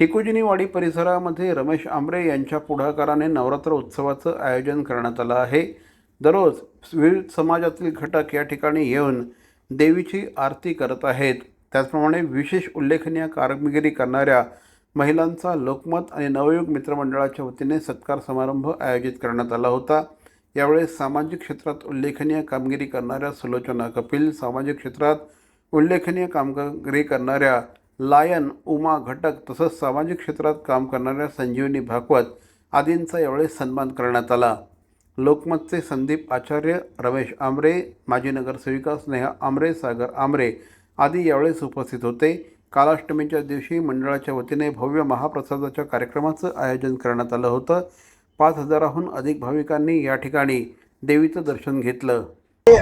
टिकोजिनीवाडी परिसरामध्ये रमेश आंबरे यांच्या पुढाकाराने नवरात्र उत्सवाचं आयोजन करण्यात आलं आहे. दररोज विविध समाजातील घटक या ठिकाणी येऊन देवीची आरती करत आहेत. त्याचप्रमाणे विशेष उल्लेखनीय कामगिरी करणाऱ्या महिलांचा लोकमत आणि नवयुग मित्रमंडळाच्या वतीने सत्कार समारंभ आयोजित करण्यात आला होता. यावेळी सामाजिक क्षेत्रात उल्लेखनीय कामगिरी करणाऱ्या सुलोचना कपिल सामाजिक क्षेत्रात उल्लेखनीय कामगिरी करणाऱ्या लायन उमा घटक तसंच सामाजिक क्षेत्रात काम करणाऱ्या संजीवनी भागवत आदींचा यावेळी सन्मान करण्यात आला. लोकमतचे संदीप आचार्य रमेश आमरे माजी नगरसेविका स्नेहा आमरे सागर आमरे आदी यावेळेस उपस्थित होते. कालाष्टमीच्या दिवशी मंडळाच्या वतीने भव्य महाप्रसादाच्या कार्यक्रमाचं आयोजन करण्यात आलं होतं. पाच हजाराहून अधिक भाविकांनी या ठिकाणी देवीचं दर्शन घेतलं.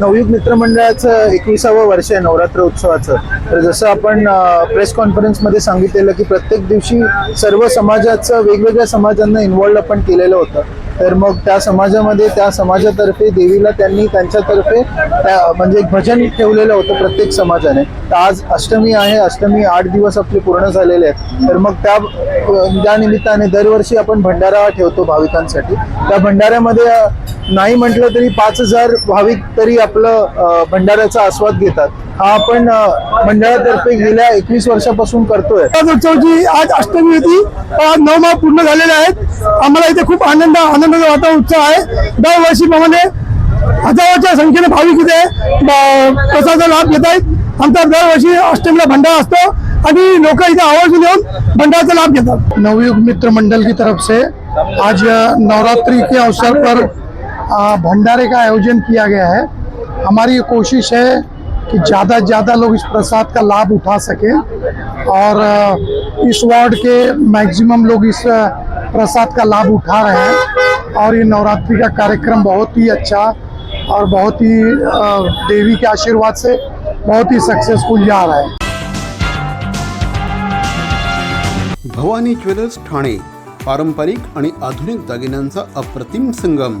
नवयुग मित्रमंडळाचं एकविसावं वर्ष आहे नवरात्र उत्सवाचं. तर जसं आपण प्रेस कॉन्फरन्समध्ये सांगितलेलं की प्रत्येक दिवशी सर्व समाजाचं वेगवेगळ्या समाजांना इन्वॉल्ड आपण केलेलं होतं. तर मग त्या समाजामध्ये त्या समाजातर्फे देवीला त्यांनी त्यांच्यातर्फे त्या म्हणजे एक भजन ठेवलेलं होतं प्रत्येक समाजाने. तर आज अष्टमी आहे अष्टमी आठ दिवस आपले पूर्ण झालेले आहेत. तर मग त्या त्या निमित्ताने दरवर्षी आपण भंडारा ठेवतो भाविकांसाठी. त्या भंडाऱ्यामध्ये नाही म्हटलं तरी पाच हजार भाविक तरी आपलं भंडाऱ्याचा आस्वाद घेतात. हा आपण मंडळातर्फे गेल्या एकवीस वर्षापासून करतोय. आज उत्सवाची आज अष्टमी होती. आज नऊ माह पूर्ण झालेले आहेत. आम्हाला इथे खूप आनंद आनंदाचा वातावरण उत्सव आहे. दरवर्षीप्रमाणे हजारोच्या संख्येने भाविक इथे प्रसादाचा लाभ घेत आहेत. आमचा दरवर्षी अष्टमीला भंडारा असतो आणि लोक इथे आवर्जून येऊन भंडाराचा लाभ घेतात. नवयुग मित्र मंडल की तरफ से आज नवरात्रि के अवसर पर भंडारे का आयोजन किया गया है। हमारी ये कोशिश है कि ज़्यादा से ज़्यादा लोग इस प्रसाद का लाभ उठा सकें और इस वार्ड के मैक्सिमम लोग इस प्रसाद का लाभ उठा रहे हैं और ये नवरात्रि का कार्यक्रम बहुत ही अच्छा और बहुत ही देवी के आशीर्वाद से बहुत ही सक्सेसफुल जा रहा है। भवानी ज्वेलर्स ठाणे, पारंपरिक आणि आधुनिक दागिन्यांचा अप्रतिम संगम।